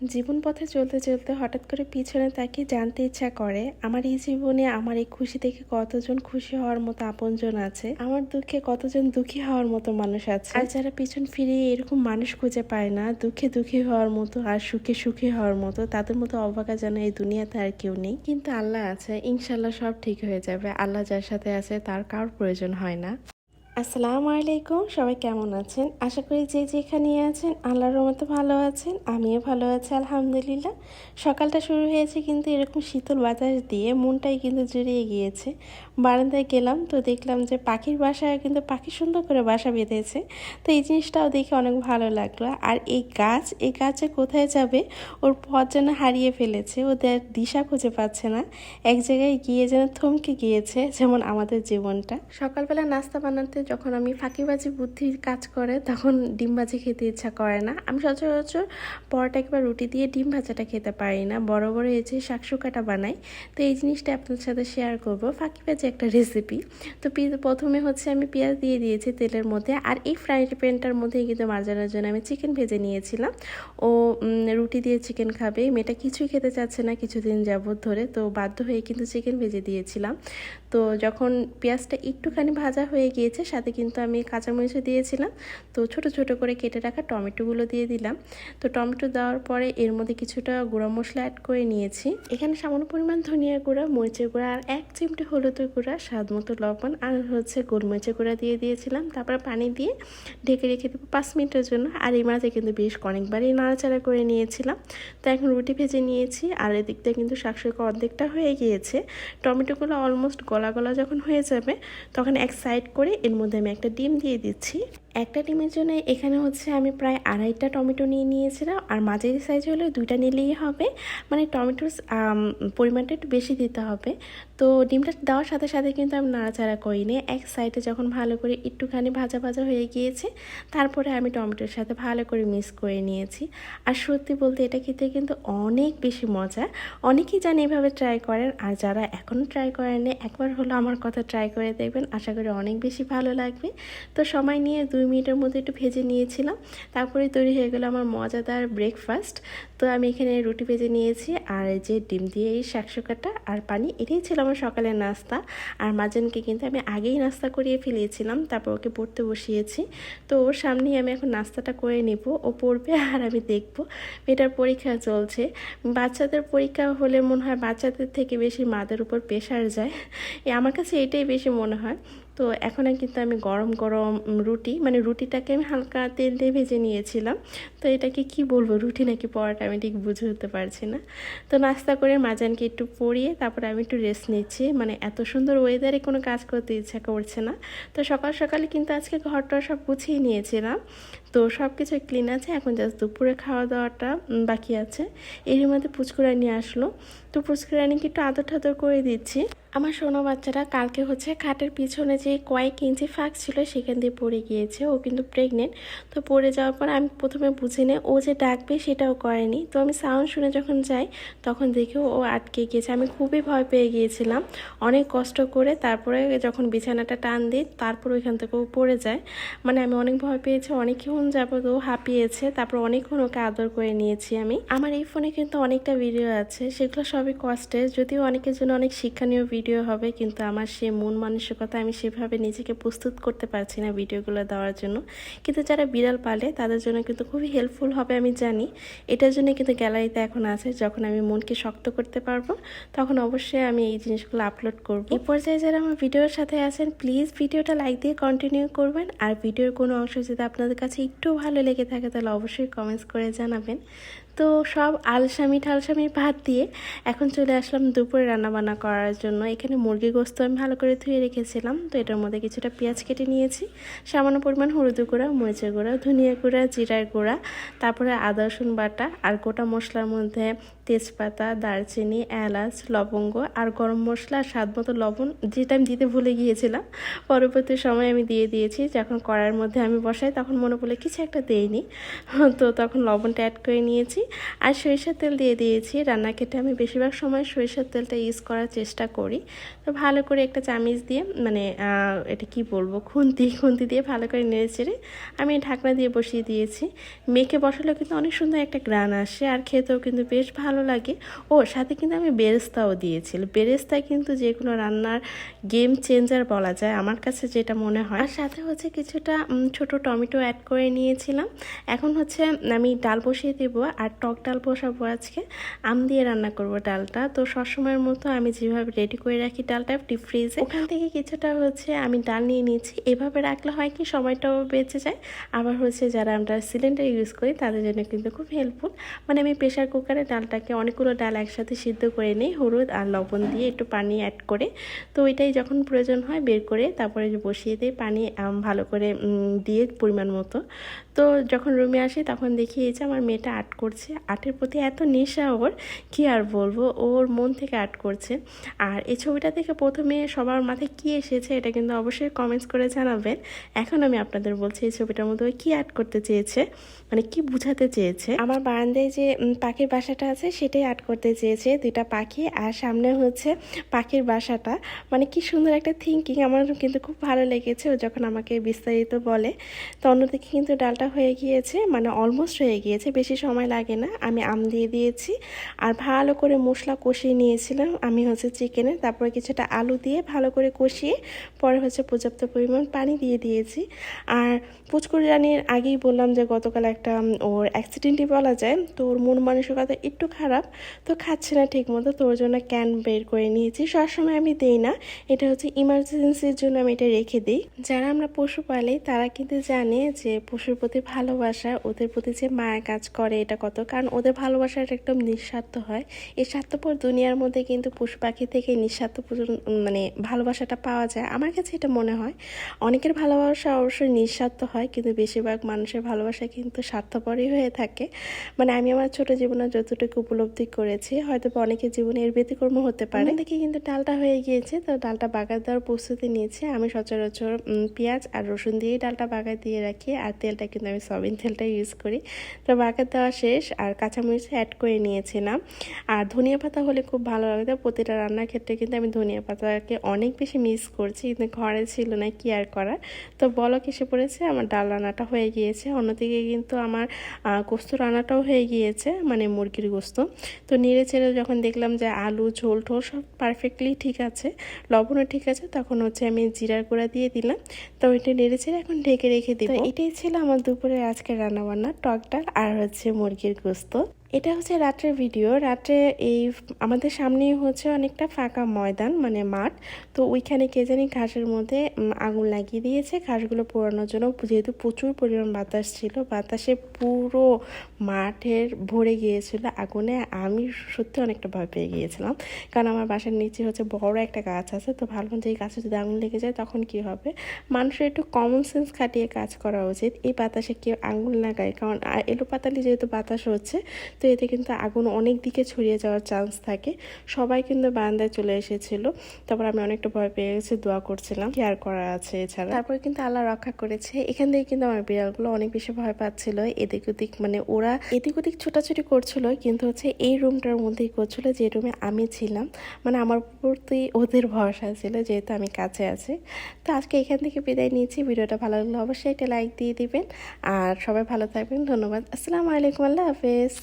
জীবন পথে চলতে চলতে হঠাৎ করে পিছনে তাকিয়ে জানতে ইচ্ছা করে, আমার এই জীবনে আমার এই খুশি থেকে কতজন খুশি হওয়ার মতো আপনজন আছে? আমার দুঃখে কতজন দুঃখী হওয়ার মতো মানুষ আছে? আর যারা পিছন ফিরে এরকম মানুষ খুঁজে পায় না, দুঃখে দুঃখী হওয়ার মতো আর সুখে সুখী হওয়ার মতো, তাদের মতো অবাকা যেন এই দুনিয়াতে আর কেউ নেই। কিন্তু আল্লাহ আছে ইনশাল্লাহ সব ঠিক হয়ে যাবে। আল্লাহ যার সাথে আছে, তার কারোর প্রয়োজন হয় না। আসসালামু আলাইকুম, সবাই কেমন আছেন? আশা করি যে যেখানে আছেন, আল্লাহর মতো ভালো আছেন, আমিও ভালো আছি, আলহামদুলিল্লাহ। সকালটা শুরু হয়েছে কিন্তু এরকম শীতল বাতাস দিয়ে মনটাই কিন্তু জুড়িয়ে গিয়েছে। বারান্দায় গেলাম তো দেখলাম যে পাখির বাসায় কিন্তু পাখি সুন্দর করে বাসা বেঁধেছে। তো এই জিনিসটাও দেখে অনেক ভালো লাগল। আর এই গাছ, এই গাছে কোথায় যাবে? ওর পথ যেন হারিয়ে ফেলেছে, ওদের দিশা খুঁজে পাচ্ছে না। এক জায়গায় গিয়ে যেন থমকে গিয়েছে, যেমন আমাদের জীবনটা। সকালবেলা নাস্তা বানাতে যখন আমি ফাঁকিবাজি বুদ্ধি কাজ করে, তখন ডিম ভাজি খেতে ইচ্ছা করে না। আমি সচরাচর পরোটা কিংবা রুটি দিয়ে ডিম ভাজাটা খেতে পারি না। বড় বড় এই যে শাকসুকাটা বানাই, তো এই জিনিসটা আপনার সাথে শেয়ার করব। ফাঁকিবাজি একটা রেসিপি তো প্রথমে হচ্ছে আমি পেঁয়াজ দিয়ে দিয়েছি তেলের মধ্যে, আর এই ফ্রাই প্যানটার মধ্যেই কিন্তু মার্জানোর জন্য আমি চিকেন ভেজে নিয়েছিলাম। ও রুটি দিয়ে চিকেন খাবে মেয়েটা কিছুই খেতে চাচ্ছে না কিছুদিন যাবত ধরে, তো বাধ্য হয়ে কিন্তু চিকেন ভেজে দিয়েছিলাম। তো যখন পেঁয়াজটা একটুখানি ভাজা হয়ে গিয়েছে সাথে কিন্তু আমি কাঁচামরিচও দিয়েছিলাম। তো ছোট ছোট করে কেটে রাখা টমেটোগুলো দিয়ে দিলাম। তো টমেটো দেওয়ার পরে এর মধ্যে কিছুটা গুঁড়া মশলা অ্যাড করে নিয়েছি। এখানে সামান্য পরিমাণ ধনিয়া গুঁড়া, মরিচের গুঁড়া আর এক চিমটি হলুদের গুঁড়া, স্বাদ মতো লবণ আর হচ্ছে গোলমরিচের গুঁড়া দিয়ে দিয়েছিলাম। তারপর পানি দিয়ে ঢেকে রেখে দেবো পাঁচ মিনিটের জন্য। আর এই মাঝে কিন্তু বেশ অনেকবারই নাড়াচাড়া করে নিয়েছিলাম। তো এখন রুটি ভেজে নিয়েছি আর এদিকটা কিন্তু শাকসবজি অর্ধেকটা হয়ে গিয়েছে। টমেটোগুলো অলমোস্ট গলা গলা যখন হয়ে যাবে, তখন এক সাইড করে এর মধ্যে আমি একটা ডিম দিয়ে দিচ্ছি। একটা ডিমের জন্য এখানে হচ্ছে আমি প্রায় আড়াইটা টমেটো নিয়ে নিয়েছিলাম। আর মাঝারি সাইজ হলে দুইটা নিলেই হবে। মানে টমেটোর পরিমাণটা একটু বেশি দিতে হবে। তো ডিমটা দেওয়ার সাথে সাথে কিন্তু আমি নাড়াচাড়া করিনি। এক সাইডে যখন ভালো করে একটুখানি ভাজা ভাজা হয়ে গিয়েছে, তারপরে আমি টমেটোর সাথে ভালো করে মিক্স করে নিয়েছি। আর সত্যি বলতে এটা খেতে কিন্তু অনেক বেশি মজা। অনেকেই জানে এভাবে ট্রাই করেন। আর যারা এখনও ট্রাই করেনি একবার হলো আমার কথা ট্রাই করে দেখবেন। আশা করি অনেক বেশি ভালো লাগবে। তো সময় নিয়ে দুই মিনিটের মধ্যে একটু ভেজে নিয়েছিলাম। তারপরে তৈরি হয়ে গেল আমার মজাদার ব্রেকফাস্ট তো আমি এখানে রুটি ভেজে নিয়েছি, আর যে ডিম দিয়ে এই শাকসোকাটা আর পানি, এটাই ছিল আমার সকালের নাস্তা। আর মাজানকে কিন্তু আমি আগেই নাস্তা করিয়ে ফেলিয়েছিলাম, তারপর ওকে পড়তে বসিয়েছি। তো ওর সামনেই আমি এখন নাস্তাটা করে নেব, ও পড়বে আর আমি দেখব মেয়েটার পরীক্ষা চলছে। বাচ্চাদের পরীক্ষা হলে মনে হয় বাচ্চাদের থেকে বেশি মাদের উপর প্রেশার যায়। আমার কাছে এটাই বেশি মনে হয়। তো এখন কিন্তু আমি গরম গরম রুটি মানে রুটিটাকে আমি হালকা তেল দিয়ে ভেজে নিয়েছিলাম। তো এটাকে কি বলব, রুটি নাকি পরোটা আমি ঠিক বুঝে হতে পারছি না। তো নাস্তা করে মাজানকে একটু পরিয়ে তারপরে আমি একটু রেস্ট নিচ্ছি। মানে এত সুন্দর ওয়েদারে কোনো কাজ করতে ইচ্ছা করছে না। তো সকাল সকালে কিন্তু আজকে ঘরটা সব গুছিয়ে নিয়েছিলাম। তো সব কিছু ক্লিন আছে, এখন জাস্ট দুপুরে খাওয়া দাওয়াটা বাকি আছে। এর মধ্যে পুচকুরা নিয়ে আসলো। তো পুচকুরানিকে একটু আদর ঠাদর করে দিচ্ছি। আমার সোনো বাচ্চাটা কালকে হচ্ছে খাটের পিছনে যে কয়েক ইঞ্চি ফাঁক ছিল, সেখান দিয়ে পড়ে গিয়েছে। ও কিন্তু প্রেগনেন্ট তো পড়ে যাওয়ার পর আমি প্রথমে বুঝে নে ও যে ডাকবে সেটাও করেনি। তো আমি সাউন্ড শুনে যখন যাই, তখন দেখে ও আটকে গিয়েছে। আমি খুবই ভয় পেয়ে গিয়েছিলাম। অনেক কষ্ট করে তারপরে যখন বিছানাটা টান দিই, তারপর ওইখান থেকে ও পড়ে যায়। মানে আমি অনেক ভয় পেয়েছি অনেকক্ষণ যাবত হাঁপিয়েছে, তারপর অনেকক্ষণ ওকে আদর করে নিয়েছি আমি। আমার এই ফোনে কিন্তু অনেকটা ভিডিও আছে, সেগুলো সবই কষ্টের। যদিও অনেকের জন্য অনেক শিক্ষণীয় ভিডিও হবে, কিন্তু আমার সে মন মানসিকতা আমি সেভাবে নিজেকে প্রস্তুত করতে পারছি না ভিডিওগুলো দেওয়ার জন্য। কিন্তু যারা বিড়াল পালে, তাদের জন্য কিন্তু খুবই হেল্পফুল হবে আমি জানি। এটার জন্য কিন্তু গ্যালারিতে এখন আছে, যখন আমি মনকে শক্ত করতে পারব, তখন অবশ্যই আমি এই জিনিসগুলো আপলোড করব। এই পর্যায়ে যারা আমার ভিডিওর সাথে আছেন প্লিজ ভিডিওটা লাইক দিয়ে কন্টিনিউ করবেন। আর ভিডিওর কোনো অংশ যদি আপনাদের কাছে একটু ভালো লেগে থাকে তাহলে অবশ্যই কমেন্টস করে জানাবেন। তো সব আলসামি ঠালসামি ভাত দিয়ে এখন চলে আসলাম দুপুরে রান্নাবান্না করার জন্য। এখানে মুরগি গোস্ত আমি ভালো করে ধুয়ে রেখেছিলাম, তো এটার মধ্যে কিছুটা পেঁয়াজ কেটে নিয়েছি। সামান্য পরিমাণ হলুদ গুঁড়া, মরিচের গুঁড়া, ধনিয়া গুঁড়া, জিরার গুঁড়া, তারপরে আদা, রসুন বাটা আর গোটা মশলার মধ্যে তেজপাতা, দারচিনি, এলাচ, লবঙ্গ আর গরম মশলা স্বাদ মতো লবণ যেটা আমি দিতে ভুলে গিয়েছিলাম। পরবর্তী সময় আমি দিয়ে দিয়েছি, যখন কড়াইয়ের মধ্যে আমি বসাই তখন মনে পড়লে কিছু একটা দেইনি। তো তখন লবণটা অ্যাড করে নিয়েছি। আর সরিষার তেল দিয়ে দিয়েছি। রান্না খেতে আমি বেশিরভাগ সময় সরিষার তেলটা ইউজ করার চেষ্টা করি। তো ভালো করে একটা চামিচ দিয়ে মানে এটা কি বলব, খুন্তি খুন্তি দিয়ে ভালো করে নেড়ে চেড়ে আমি ঢাকনা দিয়ে বসিয়ে দিয়েছি। মেখে বসালেও কিন্তু অনেক সুন্দর একটা গ্রান আসে আর খেতেও কিন্তু বেশ ভালো লাগে। ও, সাথে কিন্তু আমি বেরেস্তাও দিয়েছিল। বেরেস্তা কিন্তু যে কোনো রান্নার গেম চেঞ্জার বলা যায় আমার কাছে যেটা মনে হয়। আর সাথে হচ্ছে কিছুটা ছোট টমেটো অ্যাড করে নিয়েছিলাম। এখন হচ্ছে আমি ডাল বসিয়ে দেব আর টক ডাল বসাবো আজকে। আম দিয়ে রান্না করব ডালটা। তো সবসময়ের মতো আমি যেভাবে রেডি করে রাখি ডালটা ডিপ ফ্রিজে ওখান থেকে কিছুটা হচ্ছে আমি ডাল নিয়ে নিয়েছি। এভাবে রাখলে হয় কি সময়টাও বেঁচে যায়। আবার হচ্ছে যারা আমরা সিলিন্ডার ইউজ করি, তাদের জন্য কিন্তু খুব হেল্পফুল মানে আমি প্রেশার কুকারে ডালটাকে অনেকগুলো ডাল একসাথে সিদ্ধ করে নিই, হলুদ আর লবণ দিয়ে একটু পানি অ্যাড করে। তো ওইটাই যখন প্রয়োজন হয় বের করে তারপরে বসিয়ে দিই। পানি ভালো করে দিয়ে পরিমাণ মতো। তো যখন রুমে আসি তখন দেখি এই যে আমার মেয়েটা আর্ট করছে। আর্টের প্রতি এত নেশা ওর, কি আর বলব? ওর মন থেকে আর্ট করছে। আর এই ছবিটা থেকে প্রথমে সবার মাথায় কি এসেছে এটা কিন্তু অবশ্যই কমেন্টস করে জানাবেন। এখন আমি আপনাদের বলছি এই ছবিটার মধ্যে কি আর্ট করতে চেয়েছে মানে কি বুঝাতে চেয়েছে। আমার বারান্দায় যে পাখির বাসাটা আছে সেটাই আর্ট করতে চেয়েছে। দুইটা পাখি আর সামনে হচ্ছে পাখির বাসাটা। মানে কি সুন্দর একটা থিঙ্কিং আমার কিন্তু খুব ভালো লেগেছে। ও যখন আমাকে বিস্তারিত বলে, তো অন্যদিকে কিন্তু ডালটা হয়ে গিয়েছে মানে অলমোস্ট হয়ে গিয়েছে, বেশি সময় লাগে না। আমি আম দিয়ে দিয়েছি আর ভালো করে মশলা কষিয়ে নিয়েছিলাম। আমি হচ্ছে চিকেনের তারপরে কিছুটা আলু দিয়ে ভালো করে কষিয়ে পরে হচ্ছে পর্যাপ্ত পরিমাণ পানি দিয়ে দিয়েছি। আর পুচকুর রানীর আগেই বললাম যে গতকাল একটা ওর অ্যাক্সিডেন্টই বলা যায়, তো ওর মন মানসিকতা একটু খারাপ, তো খাচ্ছে না ঠিক মতো তো ওর জন্য ক্যান বের করে নিয়েছি। সবসময় আমি দেই না, এটা হচ্ছে ইমার্জেন্সির জন্য আমি এটা রেখে দিই। যারা আমরা পশু পালি, তারা কিন্তু জানে যে পশুর প্রতি ভালোবাসা, ওদের প্রতি যে মায়া কাজ করে এটা কত? কারণ ওদের ভালোবাসাটা একদম নিঃস্বার্থ হয়। এই স্বার্থপর দুনিয়ার মধ্যে কিন্তু পশু পাখি থেকে নিঃস্বার্থ মানে ভালোবাসাটা পাওয়া যায়। আমার কাছে এটা মনে হয়। অনেকের ভালোবাসা অবশ্যই নিঃস্বার্থ হয়, কিন্তু বেশিরভাগ মানুষের ভালোবাসা কিন্তু স্বার্থপরই হয়ে থাকে। মানে আমি আমার ছোট জীবনে যতটুকু উপলব্ধি করেছি হয়তো অনেকের জীবনে এর ব্যতিক্রম হতে পারে। দেখি কিন্তু ডালটা হয়ে গিয়েছে, তো ডালটা বাগার দেওয়ার প্রস্তুতি নিয়েছি। আমি সচরাচর পেঁয়াজ আর রসুন দিয়েই ডালটা বাগার দিয়ে রাখি, আর তেলটা কিন্তু আমি সয়াবিন তেলটা ইউজ করি। তো বাগার দেওয়া শেষ আর কাঁচামরিচ অ্যাড করে নিয়েছিলাম। আর ধনিয়া পাতা হলে খুব ভালো লাগতো প্রতিটা রান্নার ক্ষেত্রে কিন্তু আমি ধনিয়া পাতাকে অনেক বেশি মিস করছি। কিন্তু ঘরে ছিল না কি আর করার। তো বলক এসে পড়েছে? আমার ডাল রান্নাটা হয়ে গিয়েছে। অন্যদিকে কিন্তু আমার গোস্ত রান্নাটাও হয়ে গিয়েছে মানে মুরগির গোস্ত। তো নেড়ে চেড়ে যখন দেখলাম যে আলু ঝোল ঠোল সব পারফেক্টলি ঠিক আছে লবণও ঠিক আছে তখন হচ্ছে আমি জিরার গুঁড়া দিয়ে দিলাম। তো ওইটা নেড়ে চেড়ে এখন ঢেকে রেখে দিব। এটাই ছিল আমার দুপুরের আজকে রান্নাবান্না টক ডাল আর হচ্ছে মুরগির গোস্ত। এটা হচ্ছে রাত্রের ভিডিও রাত্রে এই আমাদের সামনেই হচ্ছে অনেকটা ফাঁকা ময়দান মানে মাঠ। তো ওইখানে কে জানি ঘাসের মধ্যে আগুন লাগিয়ে দিয়েছে। ঘাসগুলো পোড়ানোর জন্য যেহেতু প্রচুর পরিমাণ বাতাস ছিল, বাতাসে পুরো মাঠের ভরে গিয়েছিল আগুনে। আমি সত্যি অনেকটা ভয় পেয়ে গিয়েছিলাম। কারণ আমার বাসার নিচে হচ্ছে বড় একটা গাছ আছে, তো ভাবলাম যে এই গাছে যদি আগুন লেগে যায় তখন কি হবে? মানুষের একটু কমন সেন্স খাটিয়ে কাজ করা উচিত। এই বাতাসে কেউ আঙুল লাগায়, কারণ এলোপাতালি যেহেতু বাতাস হচ্ছে তো এতে কিন্তু আগুন অনেক দিকে ছড়িয়ে যাওয়ার চান্স থাকে। সবাই কিন্তু বারান্দায় চলে এসেছিল। তারপর আমি অনেকটা ভয় পেয়ে গেছি, দোয়া করছিলাম। কি আর করা আছে এছাড়া? তারপর কিন্তু আল্লাহ রক্ষা করেছে। এখান থেকে কিন্তু আমার বিড়ালগুলো অনেক বেশি ভয় পাচ্ছিল। এদিক ওদিক মানে ওরা এদিক ওদিক ছোটাছুটি করছিল, কিন্তু হচ্ছে এই রুমটার মধ্যেই করছিল যে রুমে আমি ছিলাম। মানে আমার প্রতি ওদের ভরসা ছিল যেহেতু আমি কাছে আছি। তো আজকে এখান থেকে বিদায় নিয়েছি। ভিডিওটা ভালো লাগলে অবশ্যই একটা লাইক দিয়ে দিবেন। আর সবাই ভালো থাকবেন। ধন্যবাদ। আসসালামু আলাইকুম। আল্লাহ হাফেজ।